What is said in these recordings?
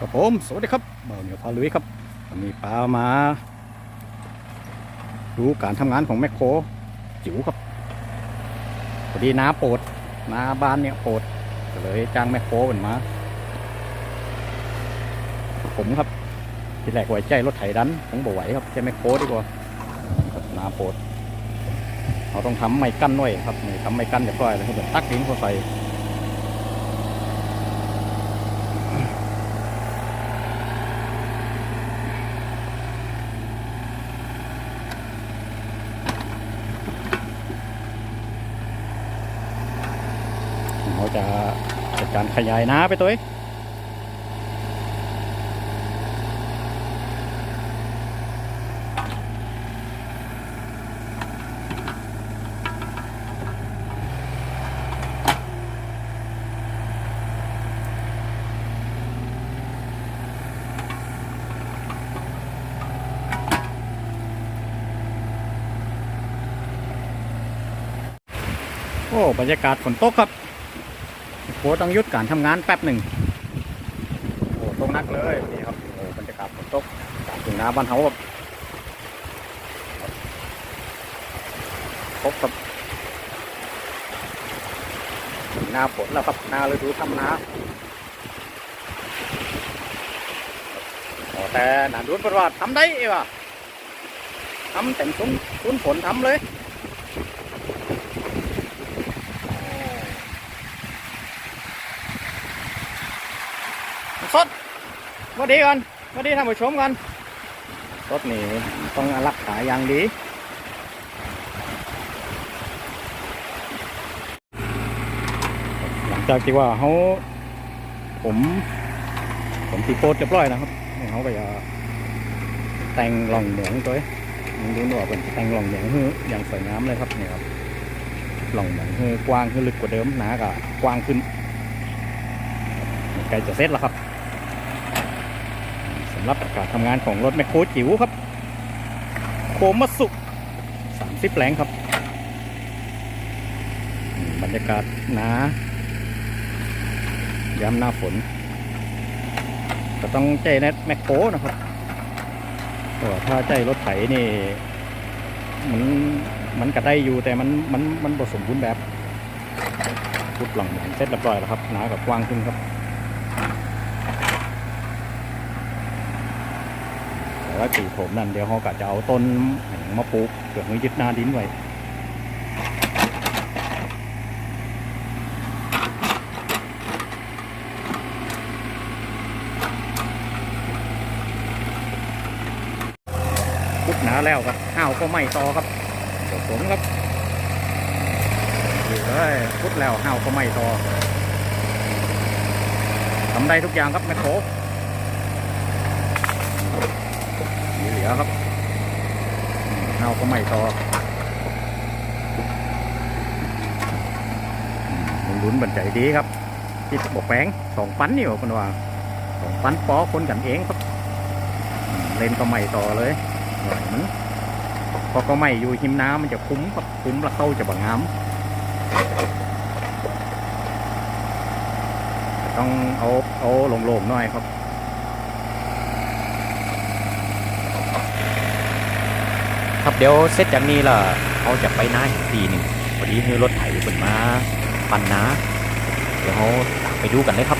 ครับผม สวัสดีครับเบาเหนียวพาลุยครับวันนี้ปลามาดูการทำงานของแมคโครจิ๋วครับพอดีน้าโปดน้าบ้านเนี่ยโปดก็เลยจ้างแมคโครเป็นมา ผมครับที่แรกไว้ใจรถไถดันผมบอกไหวครับใช้แมคโครดีกว่าน้าโปดเราต้องทำไม่กั้นไว้ครับนี่ทำไม่กั้นเรียบร้อยแล้วครับตักดินเข้าใส่ เราจะ จัดการขยายน้าไปตัวเองโอ้ บรรยากาศฝนตกครับ โค้ต้องยุดการทำงานแป๊บหนึ่งโอ้ตกหนักเลยนี่ครับโอ้บรรยากาศฝนตกถึงน้าบ้านเฮาครับพบกับถึงหน้าฝนแล้วครับหน้าฤดูทำนาโอ้แต่หนาดุนเพระว่าทำได้เอวะทำเต็มซุ้นซุ้นฝนทำเลย สดส วัสดีก่อนสวัสดีท่านผู้ชมกันสดนี่ต้องรักษาอย่างดีหลังจากที่ว่าเขาผม ผมตีโพสเรียบร้อยนะครับเขาก็จะแต่งหล่องเหมืองตัวเองมึงดูหน่อยเป็นแต่งหล่องเหมืองคืออย่างสวยงามเลยครับนี่ครับหล่องเหมืองคือกว้างขึ้นลึกกว่าเดิมหนากับกว้างขึ้นใกล้จะเสร็จแล้วครับ รับการทำงานของรถแมคโครจิ๋วครับ โคมัสุสามสิบแรงครับ บรรยากาศหนายามหน้าฝน ก็ต้องใจแนทแมคโครนะครับถ้าใจรถไถนี่ มันมันก็ได้อยู่แต่มันมันมันผสมบูรณ์แบบพุดหลังเหมือนเสร็จเรียบร้อยแล้วครับหนากับกว้างขึ้นครับ แต่ว่าตีผมนั่นเดี๋ยวเขาก็จะเอาต้นมาปลูกเพื่อให้ยึดหน้าดินไว้พุดหนาแล้วครับห้าวก็ไม่ต่อครับเดี๋ยวผมครับอยู่เลยพุดแล้วห้าวก็ไม่ต่อทำได้ทุกอย่างครับแมคโคร มีเหลือครับเฮาก็ไม่ต่ออืมลุ้นบันใจดีครับที่บอกแปลงสองปันนี่หว่าคนว่าสองปันปอคนกันเองครับ เล่นก็ไม่ต่อเลยหน่อยมันพอก็ไม่อยู่หิมน้ำมันจะคุ้มครับคุ้มแล้วเข้าจะบางงามต้องเอาเอาลงๆหน่อยครับ ครับเดี๋ยวเสร็จจากนี้ล่ะเขาจะไปนาอีกทีหนึ่งพอดีมีรถไถเปิดมาปั่นนาเดี๋ยวเขาตามไปดูกันเลยครับ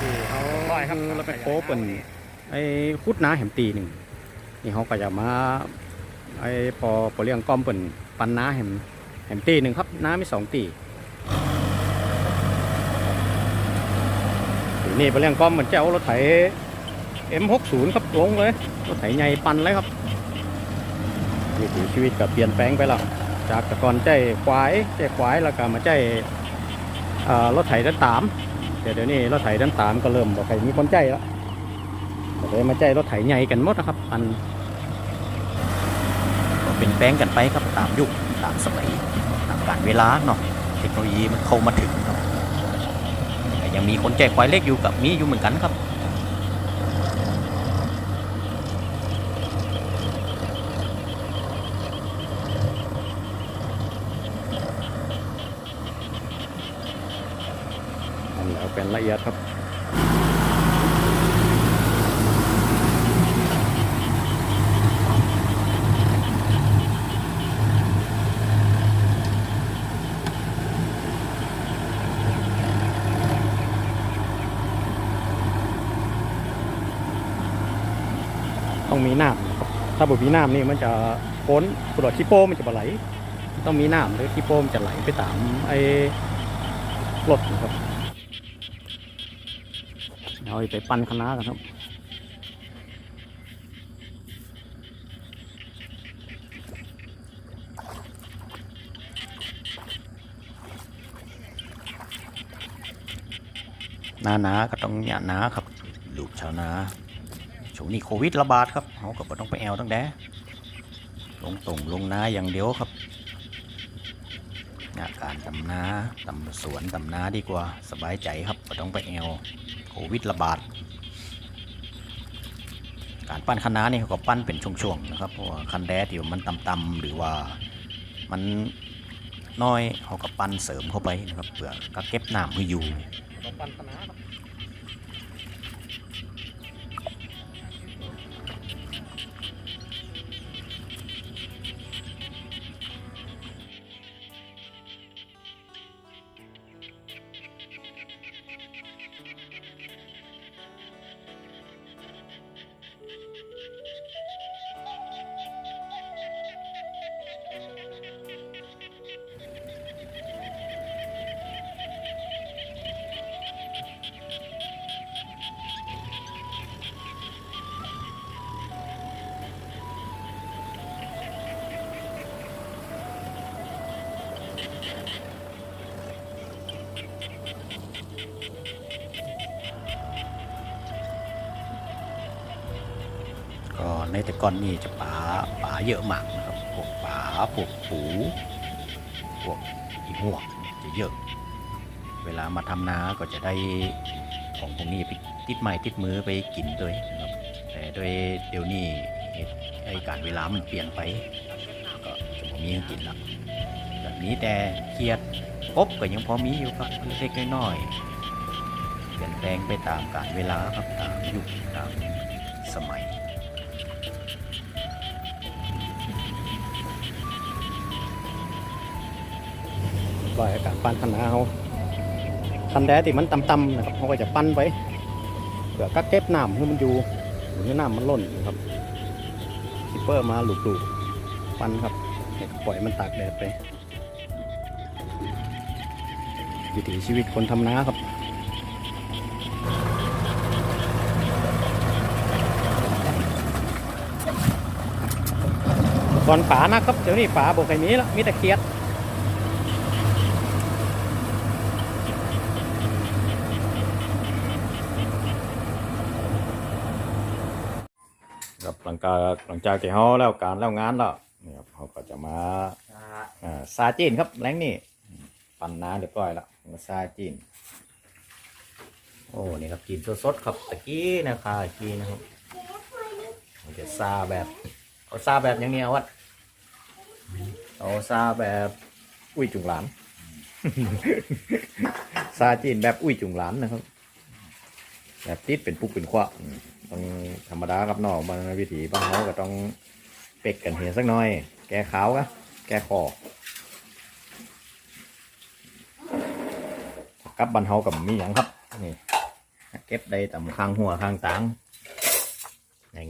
ที่เขาคือเราไปโค้เป็นไอ้คุดน้าแหมตีหนึ่งนี่เขาก็จะมาไอ้พอพอเลี้ยงก้อมเป็นปันน้าแหมแหมตีหนึ่งครับน้ามีสองตี ทีนี่พอเลี้ยงก้อมเหมือนจะเอารถไถ M60 ครับลงเลยรถไถใหญ่ปันเลยครับวิถีชีวิตก็เปลี่ยนแปลงไปแล้วจากต่ก่อนใจควายใจควายแล้วก็มาใจอ่ารถไถด้านตามเดี๋ยวเดี๋ยวนี้รถไถด้านตามก็เริ่มบอกใครมีคนใจแล้วเลยมาใจรถไถใหญ่กันหมดนะครับอันก็เป็นแปลงกันไปครับตามยุคตามสมัยตามกาลเวลาเนาะเทคโนโลยีมันเข้ามาถึงังมีคนแจกควายเล็กอยู่กับมีอยู่เหมือนกันครับทำแล้วเป็นละเอียดครับ มีน้ำนะครับถ้าบ่มีน้ำนี่มันจะพ้นปลอดขี้โป้มันจะบ่ไหล ต้องมีน้ำหรือขี้โป้มจะไหลไปตามไอ้รถนะครับเอาไปปั้นคณะกันครับนาหนาก็ต้องหยาหนาครับ ลูกชาวนา ช่วงนี้โควิดระบาดครับเขาก็บ่ต้องไปแอลตั้งแต่ลงตรงลงนาอย่างเดียวครับงานการดำนาดำสวนดำนาดีกว่าสบายใจครับบ่ต้องไปแอลโควิดระบาด การปั้นคะน้านี่เขาก็ปั้นเป็นช่วงๆนะครับเพราะว่าคันแดดที่มันต่ำๆหรือว่ามันน้อยเขาก็ปั้นเสริมเข้าไปนะครับเพื่อก็เก็บน้ำไว้อยู่ปั้นคณะ ในแต่ก่อนนี่จะป่าป่าเยอะมากนะครับพวกป่าพวกปูพวกอีหวกจะเยอะ เวลามาทำนาก็จะได้ของพวกนี้ไปติดไม้ติดมือไปกินด้วยนะครับแต่โดยเดี๋ยวนี้ไอ้การเวลามันเปลี่ยนไป ก็จะบ่มีให้กินละแบบนี้แต่เครียดกบก็ยังพอมีอยู่ครับเล็กน้อยเปลี่ยนแปลงไปตามกาลเวลาครับตามยุคตามสมัย อยอากาศปั้นคณะเขาคันแดดที่มันต่ำๆนะครับเขาก็จะปั้นไว้เพื่อกักเก็บน้ำให้มันอยู่หรือน้ำมันล้นนะครับซิปเปอร์มาหลุกๆปั้นครับปล่อยมันตากแดดไปวิถีชีวิตคนทำนาครับก่อนฝานะครับเดี๋ยวนี้ฝาบอกใครมีแล้วมีแต่เคียด ครับหลังจา กหลังจากที่เขาแล้วการแล้วงานแล้วนี่ครับเขาก็จะมาอ่าซาจีนครับแรงนี่ปั่นน้ำเรียบร้อยแล้วมาซาจีนโอ้นี่ครับกินสดๆครับตะกี้นะคะตะกี้นะครับมันจะซาแบบเอาซาแบบอย่างนี้เอาวัดเอาซาแบบอุ้ยจุงหลานซาจีนแบบอุ้ยจุงหลานนะครับแบบติดเป็นปุ๊กเป็นขวะอืม ต้องธรรมดาครับนอกบางวิถีบ้านเขาก็ต้องเป็กกันเห็นสักหน่อย แก้ขาวกะแก้คอกับบันเฮากับมีอย่างครับนี่เก็บได้ตำข้างหัวข้างตาง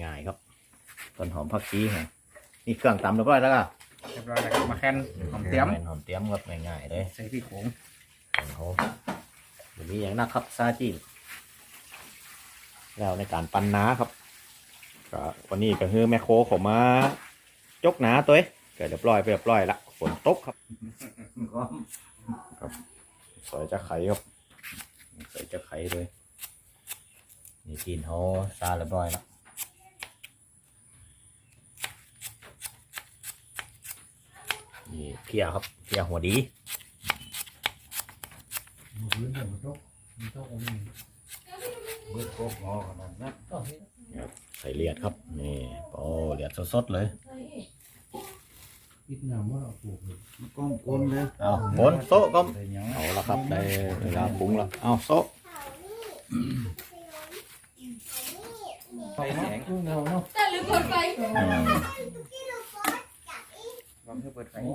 ง่ายๆครับต้นหอมผักชีฮะนี่เครื่องตำเรียบร้อยแล้วก็เรียบร้อยแล้วครับมาแคนหอมเตรียมหอมเตรียมครับง่ายๆเลยใส่พริกผงของเขาวันนี้อย่างนักครับซาจีน แล้วในการปั้นน้าครับก็วันนี้ก็คือแม่โคเขอมาจกหนาตัวเองก็เรียบร้อยไปเรียบร้อยละฝนตกครับใส่จะไข่ครับใส่จะไข่เลยนี่จีนเขาซาเรียบร้อยแล้วนี่เพียครับเพียหัวดี มือโคกงอขนาดนั้นใส่เลียดครับ นี่โอ้เลียดสดๆเลยก้มก้นเลยเอาบนโต๊ะก็เอาละครับได้เวลาปรุงแล้วเอาโต๊ะไฟแสงเงาเนาะแต่ลืมเปิดไฟอืมลองเพื่อเปิดไฟลืม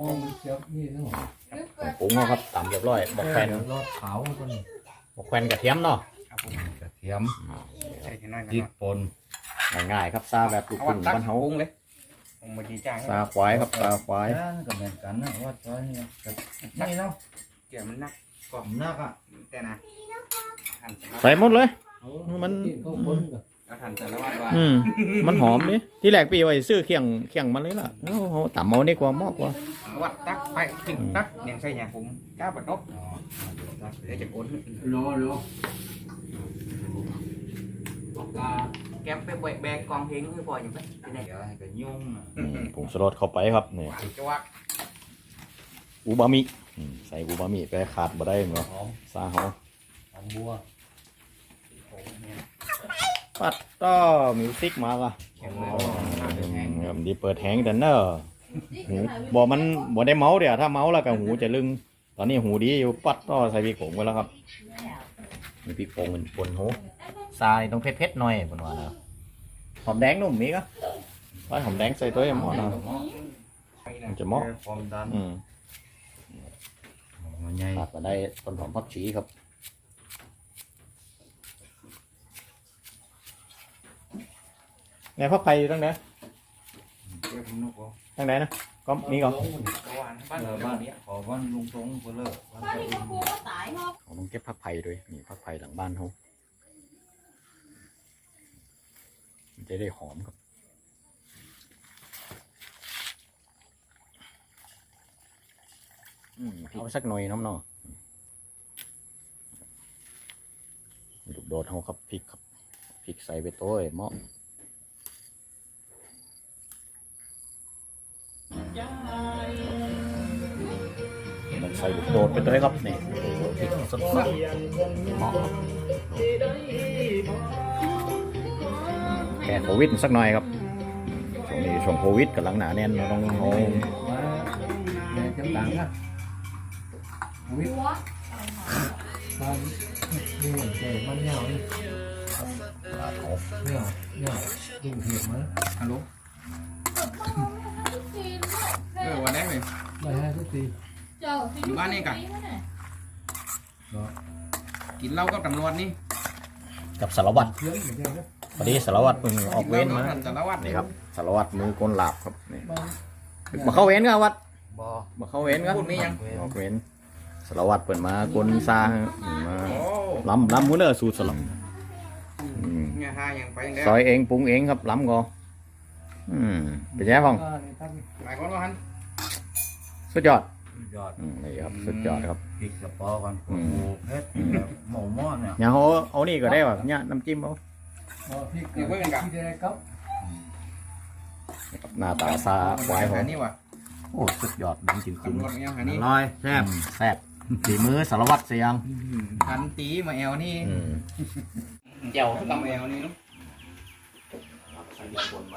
เปิดปรุงเอาครับตำเรียบร้อยบอกแควนรอดขาวคนบอกแควนกระเทียมเนาะ ครับผมกระเทียมใช่แค่น้อยพริกนะป่นง่ายๆครับซาแบบลูกเอาคุวัณนตักบ้านเฮาปรุงเลยผมมาดีจ้างซาควายครับซาควายย่างก็เหมือนกันนะว่าจอยเนี่ยก็นี่เนาะเกี่ยวมันนักผมนักอะแต่นะหั่นสารวัตรใส่หมดเลย มันเอาหั่นสารวัตรว่าอืมมันหอมดิที่แรกปีไว้ซื้อเคียงเคียงมันเลยล่ะเอ้าเขาต่ำเอานี่กว่ามากกว่าวัดตักไปถึงตักยังใส่เนี่ยผมกล้าปัดนกเดี๋ยวจะโกนโล โลแกมไปแบกกองเพลงให้พออย่างไรที่ไหนเดี๋ยวให้ก็ยุ่งอะอืมผงสลดเข้าไปครับนี่จะว่าอูบามิอืมใส่อูบามิไปขาดบ่ได้เนาะหอมซาเฮาหอมบัวปัดต่อมิวสิกมาว่ะแข็งเลยเริ่มดีเปิดแฮงแต่เนอะหูบ่มันบ่ได้เมาเดี๋ยวถ้าเมาแล้วก็หูจะลึง ตอนนี้หูดีอยู่ปัดต่อใส่พริกผงไว้แล้วครับมีพริกผงมันปนหูท รายต้องเผ็ดๆหน่อยปนว่านะหอมแดงนุ่มมีก็ไว้หอมแดงใส่ตัวหม้อนะมันจะเหมาะความดันอืมมันใหญ่ขาดมาได้ต้นหอมผักชีครับไงพักไผ่อยู่ตั้งไหนเดี๋ยวผมนกเอาตั้งไหนนะก็มีก่อนบ้านเอเราอบ้าบ้านนเนี้ยขอบ้านลุงตรงก็เลิกบ้านตอนนี้เขากลัวว่าตายเพราะผมต้องเก็บผักไผ่ด้วยนี่ผักไผ่หลังบ้านเขา มันจะได้หอมครับอืมเอาสักหน่อยน้ำเนาะลูกโดดเขาครับพริกครับพริกใส่ไปโต้ยเหมาะมันใส่ลูกโดดไปเลยครับนี่พริกสดๆเหมาะครับแก้โควิดสักหน่อยครับช่วงนี้ช่วงโควิดกำลังหนาแน่นเราต้องเอาแม่จะตังอะหัวบ้านนี่เจ๋มันยาวนี่เอาเนี่ยเนี่ยดูเห็บมั้ยฮัลโหลเออวันนี้เลยไม่ให้ทุกทีเจ้าอยู่บ้านนี่กะกินเหล้ากับตำรวจนี่ กับสารวัตรเพื่อนเหมือนกันนะพอดีสารวัตรมึงออกเวรมาสารวัตรนี่ครับสารวัตรมือกลหลาบครับนี่บ้านมาเข้าเวรกันวัดบ่มาเข้าเวรกันพูดนี่ยังออกเวรสารวัตรเปิดมากลซามาโอ้ล้ำล้ำมือเนอสูตรสลังเงี้ยฮายังไปยังซอยเองปรุงเองครับล้ำก็อืมเป็นไงพ่องบ้านนี่ท่านหลายคนว่าฮันสุดยอด ยอดอืมนี่ครับสุดยอดครับพริกกระป๋อกันโอ้โหเพชรแบบหมูหม้อเนี่ยอย่าเอาเอานี่ก็ได้ว่ะเนี่ยน้ำจิ้มเอาพริกที่แดงครับครับหน้าตาซาควายผมนี่ว่ะโอ้สุดยอดจริงๆตำรวจยังหานี่ร้อยแซ่บแซ่บฝีมือสารวัตรเสียงพันตีมาแอลนี่อืมเจ้าตำแอลนี่ใส่ยาบนไป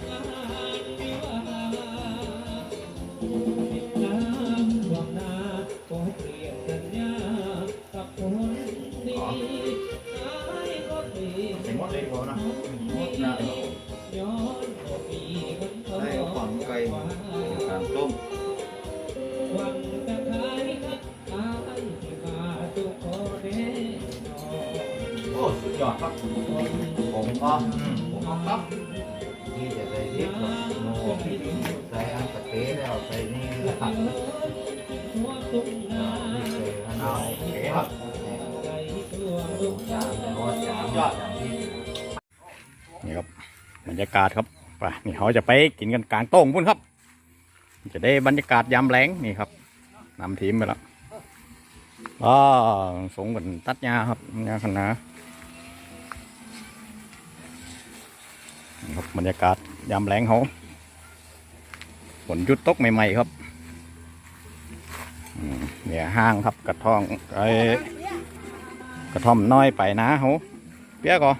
การต้มโอ้สุดยอดครับผมก็ผมก็ครับนี่จะใส่พริกกับโม่ใส่อันตะเกียแล้วใส่นี่ผัดนี่ใส่อันเอาโอเคครับจานรสจานยอดจานที่นี่ครับบรรยากาศครับไปนี่เขาจะไปกินกันกลางโต้งพุ่นครับ จะได้บรรยากาศยามแรงนี่ครับนำทีมไปแล้วอ๋อสงกันตัดหญ้าครับหญ้าคณะนี่ครับบรรยากาศยามแรงเขาฝนหยุดตกใหม่ ๆ ครับอืมเนี่ยห้างครับกระท่องไอ้กระท่อมน้อยไปนะเขาเปียกเหรอ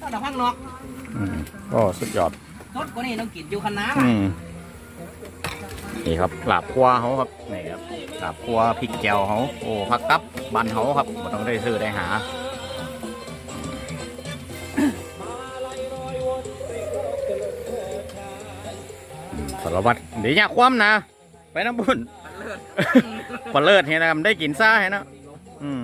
ถ้าเราข้างนอกอืมก็สุดยอดรถก็นี่ต้องกินอยู่คันน้อืม นี่ครับลาบคั่วเขาครับนี่ครับลาบคั่วพริกแก้วเขาโอ้ผักกับบันเขาครับไม่ต้องได้ซื้อได้หาสารวัตรเดี๋ยวอยากคว่ำนะ ไปน้ำบุญปลาเลิศเห็นนะครับได้กินซ่าเห็นนะอืม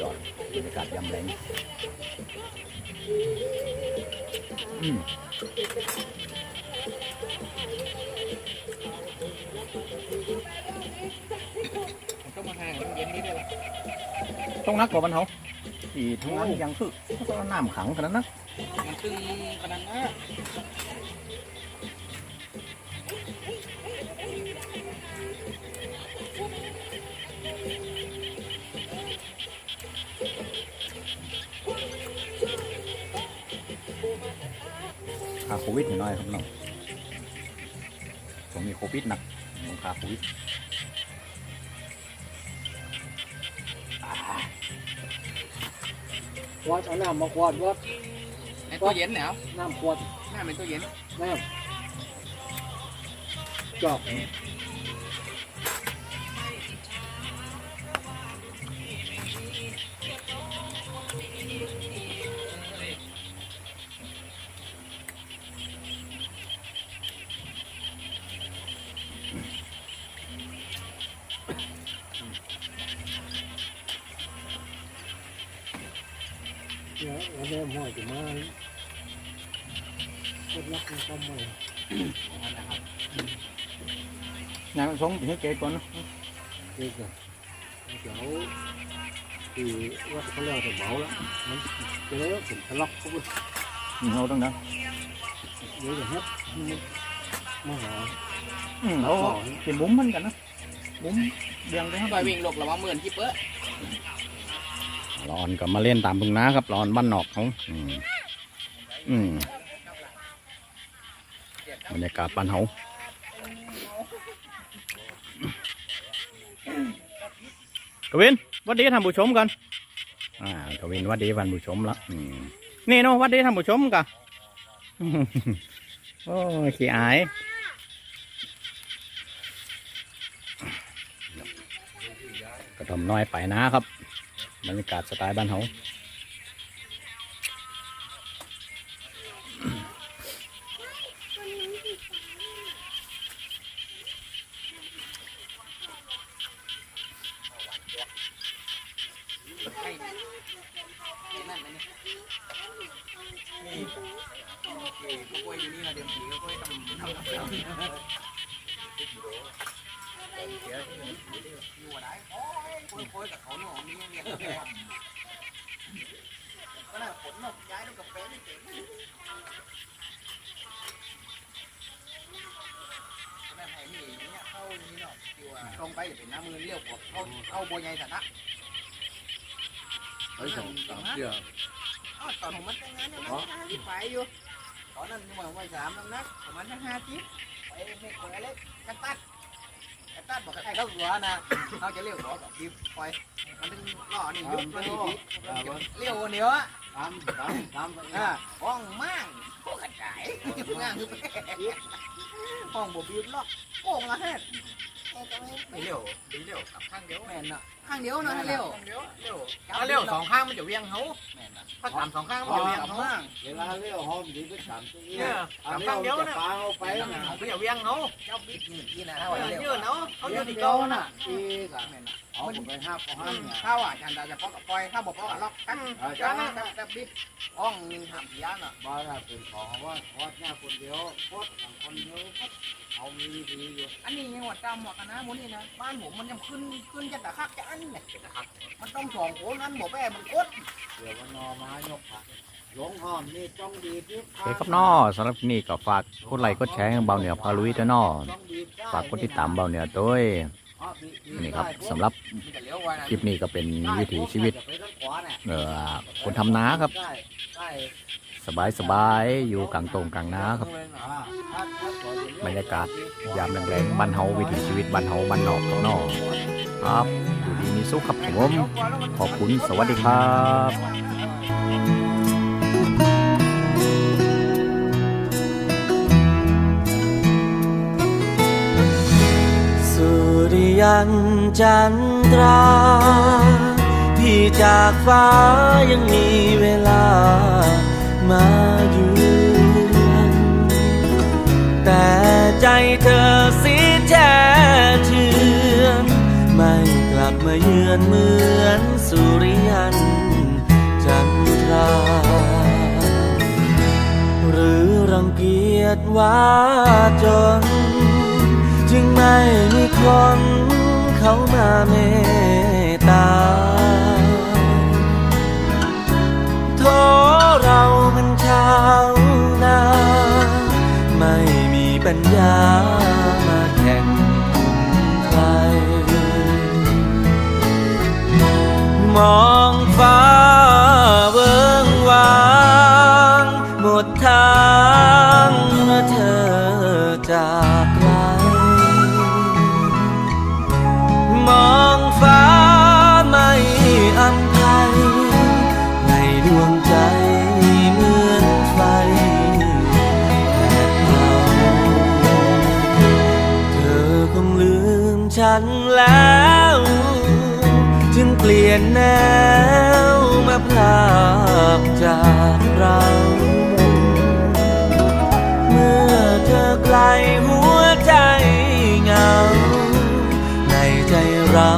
ยอดบรรยากาศยำแรงอืมต้องมาห่างเย็นนี้ได้ละต้องนักกว่าบ้านเขาอีทั้งนั้นยังคือก็น้ำขังขนาดนั้นนะมันตึงขนาดนั้น คาโควิดหน่อยครับน้องผมมีโควิดหนักผมคาโควิดวัดเอาน้ำมาขวดวัดในตู้เย็นเนี่ยน้ำขวดหน้าเป็นตู้เย็นน้ำจอก งานสงฆ์ให้เกตก่อนนะเด็กอะเดี๋ยวคือว่าเขาเรียกว่าเมาแล้วมันเจอผมทะเลาะเขาไปอืมเอาตั้งนะเดี๋ยวจะฮับมาหาอืมเอาเป็นบุ้มมันกันนะบุ้มเรียงไปครับไปวิ่งหลบระวังหมื่นที่เปิ้ลรอนก็มาเล่นตามพึงน้าครับรอนบ้านนอกเขาอืมอืมบรรยากาศบ้านเขา กวินหวัดดีท่านผู้ชมกันอ่ากวินหวัดดีท่านผู้ชมละอืมนี่เนาะหวัดดีท่านผู้ชมกันโอ้ยขี้อายกระทำน้อยไปนะครับบรรยากาศสไตล์บ้านเขา เป็นน้ำมือเลี้ยวกว่าเข้าเข้าบัวใหญ่แต่นะเฮ้ยสองสามเดือนอ๋อตอนผมมันแต่งงานเนี่ยมันห้าสิบไปอยู่ตอนนั้นผมว่าสามน้ำหนักประมาณห้าสิบไปไม่คนอะไรกันตัดกันตัดบอกให้เขาหัวนะเขาจะเลี้ยวหัวกับบีบปล่อยมันถึงล่อนี่ยุบมันนี่เลี้ยวเหนียวอะตามตามตามไปอ่าห้องมั่งพวกกระจายงานคือห้องบ่บีบล็อกโป่งละเฮ็ด โไม่เร็วไม่เร็วกับข้างเดียวแม่นน่ะ ข้างเดียวนะเร็วเร็วเร็วถ้าเร็วสองข้างมันจะเวียงเขาแม่นน่ะถ้าตามสองข้างมันจะเวียงเขาเวลาเลี้ยวหอมดีไปสามตัวเนี่ยอันกับนี้ข้างเอาเดียวจะนะปาเอาไปไปนะนะเขาจะเวียงเขาเจ้าบิ๊กนี่นี่นะถ้าว่าเขาเร็วยืนเนาะเขาเอายืเดี๋นยวที่เก่าเก่าน่ะน่ะอีกอะเอาไปห้าพอห้าเนี่ยข้าวอะจันดาจะพอกกับปล่อยข้าวบอกพอกกับล็อกกันจ้านะแต่บิ๊กอ่องนี่ห้ามเสียน่ะบ้าถ้าเป็นของว่าพอดหน้าคนเดียวพอดสองคนเดียวเอามีดีอยู่อันนี้ยังหวัดจำหมวกกันนะหมูนี่นะบ้านผมมันยังขึ้นขึ้นจะตะคักจะอันเนี่ยมันต้องสองโขนอันหมวกแม่มันกดเดี๋ยววันนอมายกผักหลงหอมนี่ต้องดีที่โอเคครับนอสำหรับที่นี่ก็ฝากกดไลค์กดแชร์ให้เบาเหนือพาลุยด้วยนอฝากกดติดตามเบาเหนือด้วยนี่ครับสำหรับมันจะเลี้ยวไว้นะคลิปนี้ก็เป็นวิถีชีวิต เอ่อคนทำนาครับ สบายสบายอยู่กลางตรงกลางน้าครับ บรรยากาศยามแรงๆบ้านเฮาวิถีชีวิตบ้านเฮาบ้านนอกครับนอกครับอยู่ดีมีสุขครับผมขอบคุณสวัสดีครับสุริยันจันทราพี่จากฟ้ายังมีเวลา มาเยือนแต่ใจเธอสิแท้เทือนไม่กลับมาเยือนเหมือนสุริยันจันทราหรือรังเกียจว่าจน จึงไม่มีคนเขามาเมตตา เรามันชาวนา ไม่มีปัญญามาแข่งใคร มองฟ้า นแนวมาพลากจากเรา เมื่อเธอไกลหัวใจเหงา ในใจเรา